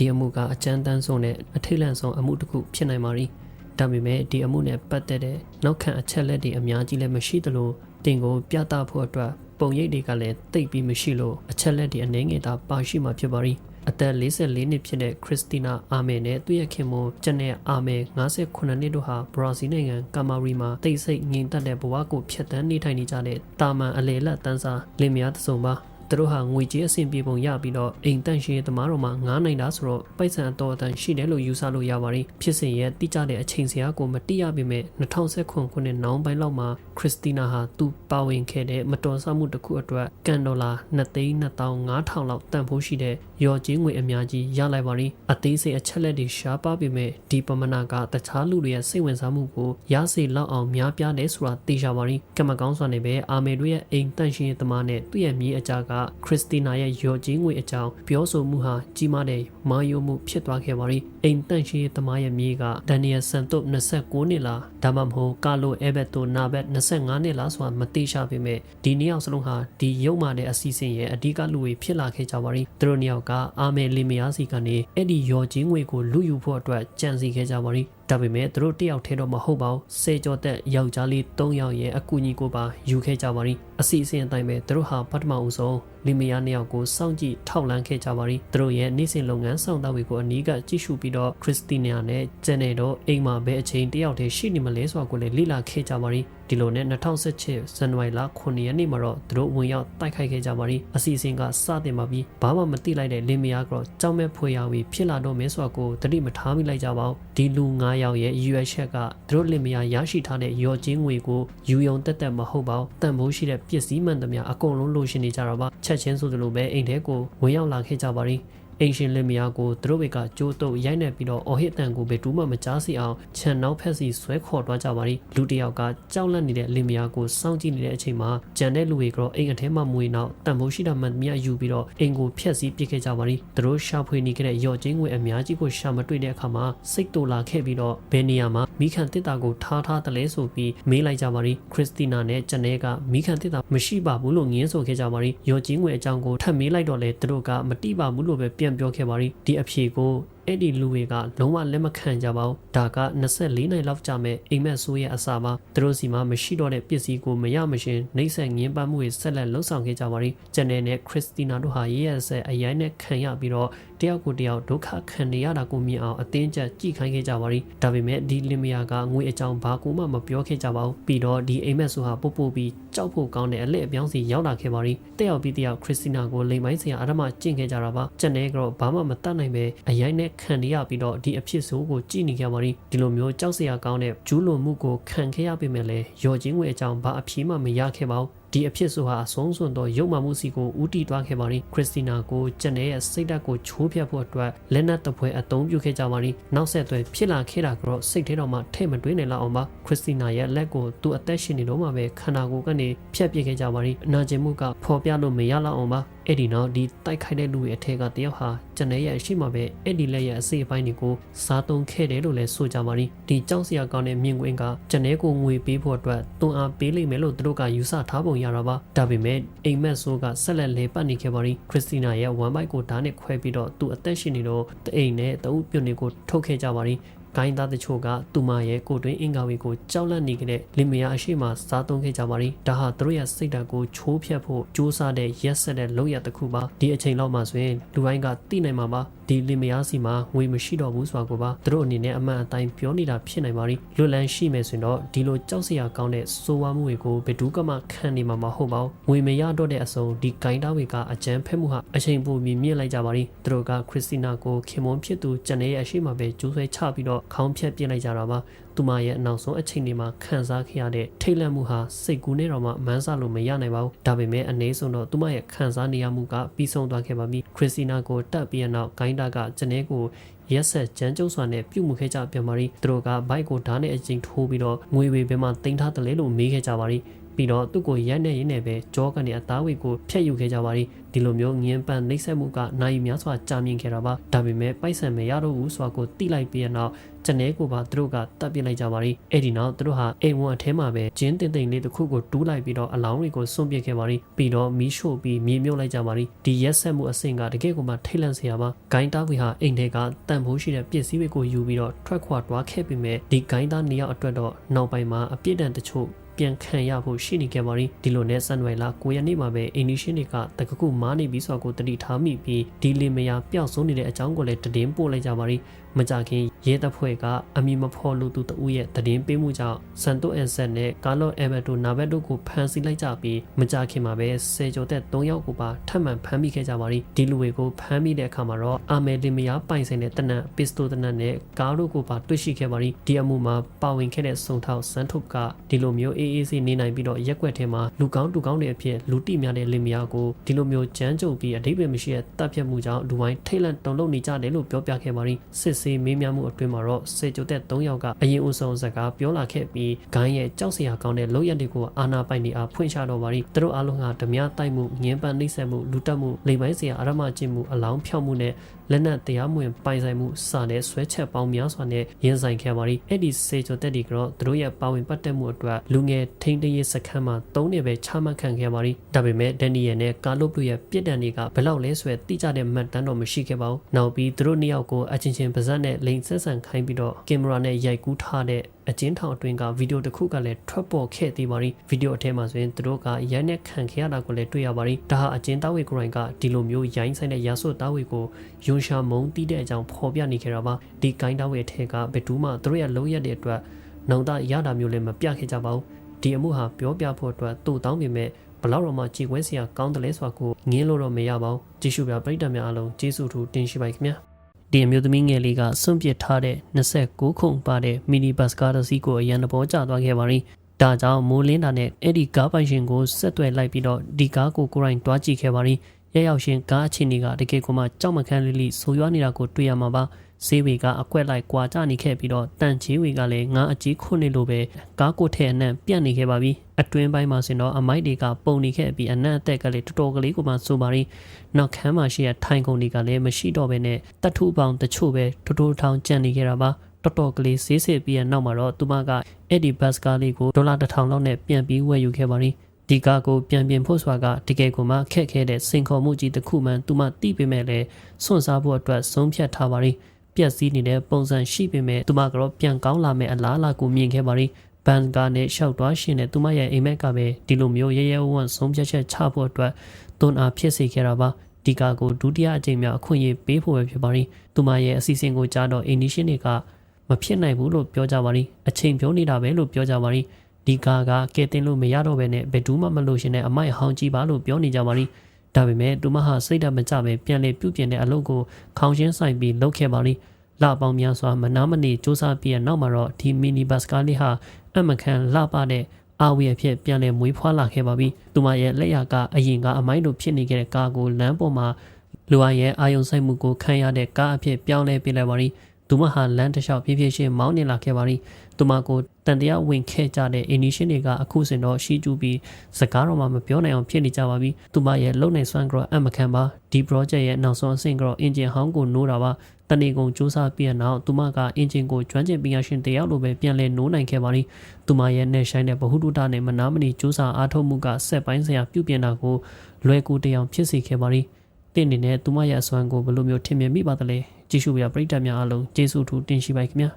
ဒီအမှုကအကြမ်းတမ်းဆုံးနဲ့အထိတ်လန့်ဆုံးအမှုတစ်ခုဖြစ်နိုင်ပါ ರಿ ဒါပေမဲ့ဒီအမှုနဲ့ပတ်သက်တဲ့နောက်ခံအချက်လက်တွေအများကြီးလည်းမရှိသလိုတင်ကိုပြသဖို့အတွက်ပုံရိပ်တွေကလည်းတိတ်ပြီးမရှိလို့အချက်လက်တွေအနှဲငယ်သာပါရှိမှာဖြစ်ပါ ರಿ အသက်44နှစ်ဖြစ်တဲ့ခရစ်စတီနာအာမယ်နဲ့သူ့ရဲ့ခင်မွန်ကျန်တဲ့အာမယ်58နှစ်တို့ဟာဘရာဇီးနိုင်ငံကာမာရီမှာတိတ်ဆိတ်ငြိမ်သက်တဲ့ဘဝကိုဖျက်ဆီးနေထိုင်နေကြတဲ့တာမန်အလေလက်တန်းစားလင်မယားတစ်စုံပါ သူတို့ဟာငွေကြေးအဆင်ပြေပုံရပြီးတော့အိမ်တန့်ရှင်းသမားတော်မှာငားနိုင်တာဆိုတော့ပိုက်ဆံအတော်အတန်ရှိတယ်လို့ယူဆလို့ရပါတယ်ဖြစ်စဉ်ရဲ့တိကျတဲ့အချိန်စရာကိုမတိရပေမဲ့2019ခုနှစ်နောက်ပိုင်းလောက်မှာခရစ်စတီနာဟာသူပါဝင်ခဲ့တဲ့မတော်ဆမှုတစ်ခုအတွက်ကန်ဒေါ်လာ2,25000လောက်တန်ဖိုးရှိတဲ့ ရော်ချင်းငွေအများကြီးရလိုက်ပါရီအသေးစိတ်အချက်လက်တွေရှားပါပေမဲ့ဒီပမာဏကတခြားလူတွေရဲ့စိတ်ဝင်စားမှုကိုရစေလောက်အောင်များပြားတယ်ဆိုတာသိကြပါရီကမ္မကောင်းစွာနဲ့ပဲအာမေတို့ရဲ့အိမ်တန့်ရှင်းရေးသမားနဲ့သူ့ရဲ့မြေးအကြကခရစ်စတီနာရဲ့ရော်ချင်းငွေအကြောင်းပြောဆိုမှုဟာကြီးမားတဲ့မာယိုမှုဖြစ်သွားခဲ့ပါရီအိမ်တန့်ရှင်းရေးသမားရဲ့မြေးကဒန်နီယယ်ဆန်တုပ်29နှစ်လားဒါမှမဟုတ်ကာလိုအဲဘက်တိုနာဘက်25နှစ်လားဆိုတာမသိရှာပေမဲ့ဒီနှစ်ယောက်စလုံးဟာဒီရုပ်မာတဲ့အစီအစဉ်ရဲ့အဓိကလူတွေဖြစ်လာခဲ့ကြပါရီသူတို့နှစ်ယောက်ကအာမယ်လီမယားစီကနေအဲ့ဒီရော်ချင်းငွေကိုလူယူဖို့အတွက်ကြံစီခဲ့ကြပါရီ ဒါပေမဲ့သူတို့တယောက်ထဲတော့မဟုတ်ပါဘူးစေကျော်သက်ယောက်ျားလေး၃ယောက်ရဲ့အကူအညီကိုပါယူခဲ့ကြပါရီအစီအစဉ်အတိုင်းပဲသူတို့ဟာပထမဦးဆုံးလီမယားနှစ်ယောက်ကိုစောင့်ကြည့်ထောက်လန်းခဲ့ကြပါရီသူတို့ရဲ့နေ့စဉ်လုပ်ငန်းဆောင်တာတွေကိုအနီးကကြည့်ရှုပြီးတော့ခရစ်စတီနီယာနဲ့ဂျန်နယ်တော့အိမ်မှာပဲအချိန်တယောက်တည်းရှိနေမလဲဆိုတာကိုလည်းလေ့လာခဲ့ကြပါရီဒီလိုနဲ့2017ဇန်နဝါရီလ9ရက်နေ့မှာတော့သူတို့ဝင်ရောက်တိုက်ခိုက်ခဲ့ကြပါရီအစီအစဉ်ကစတင်ပါပြီးဘာမှမသိလိုက်တဲ့လင်မယားကတော့ကြောက်မဲ့ဖွေရဝီဖြစ်လာတော့မဲဆိုတာကိုတတိမထားမိလိုက်ကြပါဘူးဒီလူ9ယောက်ရဲ့ US ချက်ကသူတို့လင်မယားရရှိထားတဲ့ရော်ချင်းငွေကိုယူယုံတက်တက်မဟုတ်ပါဘူးတန်ဖိုးရှိတဲ့ပစ္စည်းမှန်သမျှအကုန်လုံးလိုရှင်နေကြတာပါချက်ချင်းဆိုသလိုပဲအိမ်ထဲကိုဝင်ရောက်လာခဲ့ကြပါရီ အင်ရှင်လင်မယားကိုသူတို့ဘက်ကကြိုးတုပ်ရိုက်နှက်ပြီးတော့အော်ဟစ်တန်ကိုဘယ်တူမှမကြားစီအောင်ခြံနောက်ဖက်စီဆွဲခေါ်သွားကြပါရီလူတစ်ယောက်ကကြောက်လန့်နေတဲ့လင်မယားကိုစောင့်ကြည့်နေတဲ့အချိန်မှာကြံတဲ့လူတွေကတော့အိမ်အထဲမှာမွေနောက်တန်ဖိုးရှိတာမှန်မြယူပြီးတော့အိမ်ကိုဖျက်ဆီးပစ်ခဲ့ကြပါရီသူတို့ရှာဖွေနေခဲ့တဲ့ရော့ချင်းငွေအများကြီးကိုရှာမတွေ့တဲ့အခါမှာစိတ်တူလာခဲ့ပြီးတော့ဘယ်နေရာမှာမိခံတစ်တာကိုထားထားတယ်လဲဆိုပြီးမေးလိုက်ကြပါရီခရစ်စတီနာနဲ့ဂျန်နဲကမိခံတစ်တာမရှိပါဘူးလို့ငင်းဆိုခဲ့ကြပါရီရော့ချင်းငွေအကြောင်းကိုထပ်မေးလိုက်တော့လေသူတို့ကမတိပါဘူးလို့ပဲပြန်ပြောခဲ့ပါရီဒီအဖြေကို အဲ့ဒီလူတွေကလုံးဝလက်မခံကြပါဘူးဒါက24နိုင်လောက်ကြာမဲ့အိမ်မက်ဆိုးရဲ့အစာပါသူတို့စီမှာမရှိတော့တဲ့ပစ္စည်းကိုမရမရှင်နှိမ့်ဆက်ငင်းပန်းမှုတွေဆက်လက်လှုပ်ဆောင်ခဲ့ကြပါရီဂျန်နယ်နဲ့ခရစ်စတီနာတို့ဟာရေးရဆက်အရိုင်းနဲ့ခံရပြီးတော့တယောက်ကိုတယောက်ဒုက္ခခံနေရတာကိုမြင်အောင်အတင်းကျပ်ကြည့်ခိုင်းခဲ့ကြပါရီဒါပေမဲ့ဒီလင်မယာကငွေအကြောင်းဘာကိုမှမပြောခဲ့ကြပါဘူးပြီးတော့ဒီအိမ်မက်ဆိုးဟာပို့ပို့ပြီးကြောက်ဖို့ကောင်းတဲ့အလက်အပြောင်းစီရောက်လာခဲ့ပါရီတယောက်ပြီးတယောက်ခရစ်စတီနာကိုလိမ်ပိုင်းစရာအရမကျင့်ခဲ့ကြတာပါဂျန်နယ်ကတော့ဘာမှမတတ်နိုင်ပဲအရိုင်းနဲ့ခံနေရပြီးတော့ဒီအဖြစ်ဆိုးကိုကြည့်နေကြပါရီဒီလိုမျိုးကြောက်စရာကောင်းတဲ့ဂျူးလွန်မှုကိုခံခဲ့ရပေမဲ့လည်းရော်ချင်းဝဲအကြောင်းဘာအဖြေမှမရခဲ့ပါဘူးဒီအဖြစ်ဆိုဟာအဆုံးစွန်သောရုပ်မှမှုစီကိုဦးတည်သွားခဲ့ပါရီခရစ်စတီနာကိုကျန်တဲ့ရဲ့စိတ်ဓာတ်ကိုချိုးဖျက်ဖို့အတွက်လက်နက်တပွဲအသုံးပြုခဲ့ကြပါရီနောက်ဆက်တွဲဖြစ်လာခဲ့တာကတော့စိတ်ထဲတော်မှထဲ့မတွင်းနိုင်လောက်အောင်ပါခရစ်စတီနာရဲ့လက်ကိုသူ့အသက်ရှင်နေတော့မှပဲခန္ဓာကိုယ်ကနေဖြတ်ပစ်ခဲ့ကြပါရီအနာကျင်မှုကဖော်ပြလို့မရလောက်အောင်ပါ အဲ့ဒီနောက်ဒီတိုက်ခိုက်တဲ့လူရဲ့အထက်ကတယောက်ဟာကျန်တဲ့ရဲ့အရှိမပဲအဲ့ဒီလက်ရဲ့အစိအပိုင်းတွေကိုစားသုံးခဲ့တယ်လို့လည်းဆိုကြပါရီဒီကြောက်စရာကောင်းတဲ့မြင်ကွင်းကကျန်တဲ့ကိုငွေပေးဖို့အတွက်တွန်းအားပေးလိမ့်မယ်လို့သူတို့ကယူဆထားပုံရတာပါဒါပေမဲ့အိမ်မက်ဆိုးကဆက်လက်လေပတ်နေခဲ့ပါရီခရစ်စတီနာရဲ့ဝမ်ဘိုက်ကိုဓာတ်နဲ့ခွဲပြီးတော့သူ့အသက်ရှင်နေတော့တအိမ်နဲ့တအုပ်ပြုတ်နေကိုထုတ်ခဲ့ကြပါရီ ဂိုင်းသားတချို့ကသူမရဲ့ကိုတွင်းအင်္ဂါဝီကိုကြောက်လန့်နေကြတဲ့လင်မယားအရှိမစားသုံးခဲ့ကြပါရီဒါဟာသူတို့ရဲ့စိတ်ဓာတ်ကိုချိုးဖျက်ဖို့ကြိုးစားတဲ့ရက်ဆက်တဲ့လုပ်ရတစ်ခုပါဒီအချိန်လောက်မှဆိုရင်လူတိုင်းကသိနိုင်မှာပါဒီလင်မယားစီမှာငွေမရှိတော့ဘူးဆိုတာကိုပါသူတို့အနေနဲ့အမှန်အတိုင်းပြောနေတာဖြစ်နိုင်ပါရီလွတ်လန်းရှိမယ်ဆိုရင်တော့ဒီလိုကြောက်စရာကောင်းတဲ့စိုးဝါးမှုတွေကိုဘယ်သူမှခံနေမှာမဟုတ်ပါဘူးငွေမရတော့တဲ့အစုံဒီဂိုင်းသားတွေကအကြမ်းဖက်မှုဟာအချိန်ပိုမြင့်မြင့်လိုက်ကြပါရီသူတို့ကခရစ်စတီနာကိုခင်မွန်ဖြစ်သူကျန်ရဲ့အရှိမပဲကျိုးဆွဲချပြီးတော့ခေါင်းဖြတ်ပြစ်လိုက်ကြတာပါသူမရဲ့အနောက်ဆုံးအချိန်တွေမှာခံစားခဲ့ရတဲ့ထိတ်လန့်မှုဟာစိတ်ကူးနဲ့တော့မှမန်းဆလို့မရနိုင်ပါဘူးဒါပေမဲ့အနေဆုံးတော့သူမရဲ့ခံစားနေရမှုကပြီးဆုံးသွားခဲ့ပါပြီခရစ်စတီနာကိုတက်ပြီးနောက်ဂိုင်းတာကကျန်တဲ့ကိုရက်ဆက်ကြမ်းကြုတ်စွာနဲ့ပြုတ်မှုခဲ့ကြပြန်ပါရီသူတို့ကဘိုက်ကိုဓာတ်နဲ့အကျဉ်ထိုးပြီးတော့ငွေဝေဘယ်မှာတင်ထားတယ်လဲလို့မေးခဲ့ကြပါရီ ပပြီးတော့သူ့ကိုရိုက်နေရင်းနဲ့ပဲကြောကနေအသားဝေကိုဖျက်ယူခဲ့ကြပါသည်ဒီလိုမျိုးငင်းပန်းနှိမ့်ဆက်မှုကနိုင်များစွာကြာမြင့်ခဲ့တာပါဒါပေမဲ့ပိုက်ဆံမရတော့ဘူးဆိုတာကိုတိလိုက်ပြီးတဲ့နောက်ကျန်တဲ့ကိုပါသူတို့ကတတ်ပြစ်လိုက်ကြပါသည်အဲ့ဒီနောက်သူတို့ဟာအိမ်ဝန်အထဲမှာပဲဂျင်းတင်တင်လေးတစ်ခုကိုတူးလိုက်ပြီးတော့အလောင်းတွေကိုစွန့်ပစ်ခဲ့ပါသည်ပြီးတော့မီးရှို့ပြီးမြေမြုပ်လိုက်ကြပါသည်ဒီရက်ဆက်မှုအဆင့်ကတကယ့်ကိုမှထိတ်လန့်စရာပါဂိုင်းတာဝီဟာအိမ်ထဲကတန်ဖိုးရှိတဲ့ပစ္စည်းတွေကိုယူပြီးတော့ထွက်ခွာတွားခဲ့ပြီးမဲ့ဒီဂိုင်းသားနေရာအတွက်တော့နောက်ပိုင်းမှာအပြစ်ဒဏ်တချို့ ပြန်ခံရဖို့ရှိနေခဲ့ပါရီဒီလိုနဲ့ဆန်နွယ်လာ9ရက်နေ့မှာပဲအင်ဒီရှင်တွေကတကခုမားနေပြီးဆိုတော့ကိုတတိထားမိပြီးဒီလီမယာပျောက်ဆုံးနေတဲ့အကြောင်းကိုလည်းတည်င်းပို့လိုက်ကြပါရီမကြခင်ရဲတပ်ဖွဲ့ကအမီမဖော်လို့သူတဦးရဲ့တည်င်းပေးမှုကြောင့်စန်တိုအန်ဆက်နဲ့ကာလော့အဘက်တိုနာဘက်တို့ကိုဖမ်းဆီးလိုက်ကြပြီးမကြခင်မှာပဲဆယ်ကျော်သက်3ယောက်ကိုပါထပ်မံဖမ်းမိခဲ့ကြပါရီဒီလူတွေကိုဖမ်းမိတဲ့အခါမှာတော့အာမယ်လီမယာပိုင်ဆိုင်တဲ့တနက်ပစ္စတိုတနက်နဲ့ကားတို့ကိုပါတွေ့ရှိခဲ့ပါရီဒီအမှုမှာပါဝင်ခဲ့တဲ့စုံထောက်စန်ထုတ်ကဒီလိုမျိုးအေးအေးဆေးနေနိုင်ပြီးတော့ရက်ွက်ထဲမှာလူကောင်းတူကောင်းတွေအဖြစ်လူတိများတဲ့လင်မယားကိုဒီလိုမျိုးကြမ်းကြုတ်ပြီးအတိတ်ပဲမရှိတဲ့တပ်ဖြတ်မှုကြောင့်လူဝိုင်းထိတ်လန့်တုန်လှုပ်နေကြတယ်လို့ပြောပြခဲ့ပါရီစစ်ဆေးမေးမြန်းမှုအတွင်းမှာတော့စေကျုတဲ့၃ယောက်ကအရင်ဦးဆုံးစကားပြောလာခဲ့ပြီးဂိုင်းရဲ့ကြောက်စရာကောင်းတဲ့လောက်ရက်တွေကိုအာနာပိုင်နေအားဖွင့်ချတော့ပါရီသူတို့အားလုံးဟာဓမြတိုက်မှုငင်းပန်းနှိမ့်ဆက်မှုလူတက်မှုလိမ်ပိုင်းစရာအရမကျင့်မှုအလောင်းဖြောက်မှုနဲ့ လက်နက်တရားမဝင်ပိုင်ဆိုင်မှုစာနဲ့ဆွဲချက်ပေါင်းများစွာနဲ့ရင်ဆိုင်ခဲ့ပါရီအဲ့ဒီစေကျုတဲ့ဒီကတော့သူတို့ရဲ့ပါဝင်ပတ်သက်မှုအတွက်လူငယ်ထိန်းသိမ်းရေးစခန်းမှာ၃နှစ်ပဲချမှတ်ခံခဲ့ပါရီဒါပေမဲ့ဒန်နီယယ်နဲ့ကာလိုပလူရဲ့ပြစ်ဒဏ်တွေကဘယ်လောက်လဲဆိုရတိကျတဲ့မှတ်တမ်းတော့မရှိခဲ့ပါဘူးနောက်ပြီးသူတို့နှစ်ယောက်ကိုအချင်းချင်းပါဇက်နဲ့လိန်ဆက်ဆံခိုင်းပြီးတော့ကင်မရာနဲ့ရိုက်ကူးထားတဲ့အကျဉ်းထောင်အတွင်းကဗီဒီယိုတစ်ခုကလည်းထွက်ပေါ်ခဲ့သေးပါရီဗီဒီယိုအထဲမှာဆိုရင်သူတို့ကရိုက်နဲ့ခံခဲ့ရတာကိုလည်းတွေ့ရပါရီဒါဟာအကျဉ်းသားဝေကိုရိုင်းကဒီလိုမျိုးရိုင်းဆိုင်တဲ့ရာဆွတ်သားဝေကိုယွန်ရှာမုံတီးတဲ့အကြောင်းဖော်ပြနေခဲ့တာပါဒီကိုင်းသားဝေအထက်ကဘယ်သူမှသူတို့ရဲ့လုံးရက်တဲ့အတွက်နောင်တရတာမျိုးလည်းမပြခဲ့ကြပါဘူးဒီအမှုဟာပြောပြဖို့အတွက်တူတောင်းပေမဲ့ဘလောက်တော့မှကြည်ဝဲစရာကောင်းတယ်လဲဆိုတာကိုငင်းလို့တော့မရပါဘူးကြည့်ရှုပြပရိသတ်များအားလုံးကျေးဇူးထူးတင်ရှိပါခင်ဗျာဒီအမျိုးသမီးငယ်လေးကစွန့်ပစ်ထားတဲ့29ခုပါတဲ့မီနီဘတ်ကားတစ်စီးကိုအရန်တဘောကျသွားခဲ့ပါရီဒါကြောင့်မိုးလင်းတာနဲ့အဲ့ဒီကားပိုင်ရှင်ကိုဆက်သွယ်လိုက်ပြီးတော့ဒီကားကိုကိုရိုင်းတွားကြည့်ခဲ့ပါရီ ရရောက်ရှင်ကားအခြေအနေကတကယ်ကိုမှကြောက်မခန်းလေးလေးဆိုရွားနေတာကိုတွေ့ရမှာပါဈေးဝေကအကွက်လိုက်ကွာကြနေခဲ့ပြီးတော့တန်ချေးဝေကလည်းငါအကြီးခွနေလို့ပဲကားကိုထဲအနံ့ပြတ်နေခဲ့ပါပြီအတွင်းပိုင်းမှာစင်တော့အမိုက်တွေကပုံနေခဲ့ပြီးအနံ့အသက်ကလေးတော်တော်ကလေးကိုမှဆိုပါရီနောက်ခန်းမှာရှိတဲ့ထိုင်ကုန်တွေကလည်းမရှိတော့ဘဲနဲ့တတ်ထုပေါင်းတချို့ပဲထိုးထိုးထောင်ကြံနေခဲ့တာပါတော်တော်ကလေးဈေးစစ်ပြီးရနောက်မှာတော့သူမကအဲ့ဒီဘတ်စကားလေးကိုဒေါ်လာတစ်ထောင်လောက်နဲ့ပြန်ပြီးဝယ်ယူခဲ့ပါရီ ဒီကားကိုပြန်ပြင်ဖို့စွာကတကယ်ကိုမှခက်ခဲတဲ့စင်ခေါ်မှုကြီးတစ်ခုမှသူမသိပေမဲ့လည်းစွန့်စားဖို့အတွက်ဆုံးဖြတ်ထားပါရီပြက်စီးနေတဲ့ပုံစံရှိပေမဲ့သူမကတော့ပြန်ကောင်းလာမယ့်အလားအလာကိုမြင်ခဲ့ပါရီဘန်ကာနဲ့ရှောက်သွားရှင်တဲ့သူမရဲ့အိမ်မက်ကပဲဒီလိုမျိုးရဲရဲဝံ့ဝံ့ဆုံးဖြတ်ချက်ချဖို့အတွက်သွန်အားဖြစ်စေခဲ့တာပါဒီကာကိုဒုတိယအကြိမ်မြောက်အခွင့်အရေးပေးဖို့ပဲဖြစ်ပါရီသူမရဲ့အစီအစဉ်ကိုကြားတော့အင်ဒီရှင်တွေကမဖြစ်နိုင်ဘူးလို့ပြောကြပါရီအချိန်ပြောနေတာပဲလို့ပြောကြပါရီ ဒီကာကကဲတင်လို့မရတော့ဘဲနဲ့ဘယ်သူမှမလို့ရှင်တဲ့အမိုက်ဟောင်းကြီးပါလို့ပြောနေကြပါရီဒါပေမဲ့သူမဟာစိတ်ဓာတ်မကျပဲပြန်လေပြုတ်ပြင်တဲ့အလုပ်ကိုခေါင်းရှင်းဆိုင်ပြီးလုပ်ခဲ့ပါလိလပေါင်းများစွာမနာမနေစူးစမ်းပြီးနောက်မှာတော့ဒီမီနီဘတ်စကားလေးဟာအမခံလှပတဲ့အာဝီအဖြစ်ပြန်လည်မွေးဖွားလာခဲ့ပါပြီ။သူမရဲ့လက်ရကအရင်ကအမိုင်းလိုဖြစ်နေခဲ့တဲ့ကားကိုလမ်းပေါ်မှာလူအရဲ့အာယုံဆိုင်မှုကိုခံရတဲ့ကားအဖြစ်ပြောင်းလဲပေးလိုက်ပါရီ။ သူမဟာလမ်းတစ်လျှောက်ဖြည်းဖြည်းချင်းမောင်းနေလာခဲ့ပါရီ။သူမကိုတန်တရားဝင်ခဲ့ကြတဲ့အင်နီရှင်တွေကအခုစင်တော့ရှိကျူပြီးစကားတော့မှမပြောနိုင်အောင်ဖြစ်နေကြပါပြီ။သူမရဲ့လုံနိုင်စွမ်းကတော့အမခံပါဒီ project ရဲ့နောက်ဆုံးအဆင့်ကတော့ engine ဟောင်းကိုနိုးတာပါတနေကုန်စူးစမ်းပြီးနောက်သူမကအင်ဂျင်ကိုကျွမ်းကျင်ပညာရှင်တယောက်လိုပဲပြန်လည်နိုးနိုင်ခဲ့ပါသည်သူမရဲ့နဲ့ဆိုင်တဲ့ဗဟုတုတနဲ့မနာမနေစူးစမ်းအားထုတ်မှုကဆက်ပိုင်းစရာပြုပြင်တာကိုလွယ်ကူတယောင်ဖြစ်စေခဲ့ပါသည် တင့်နေနဲ့သူမရဲ့အစွမ်းကိုဘယ်လိုမျိုးထင်မြင်မိပါသလဲကြည့်ရှုပြပရိသတ်များအားလုံးကျေးဇူးထူးတင်ရှိပါခင်ဗျာ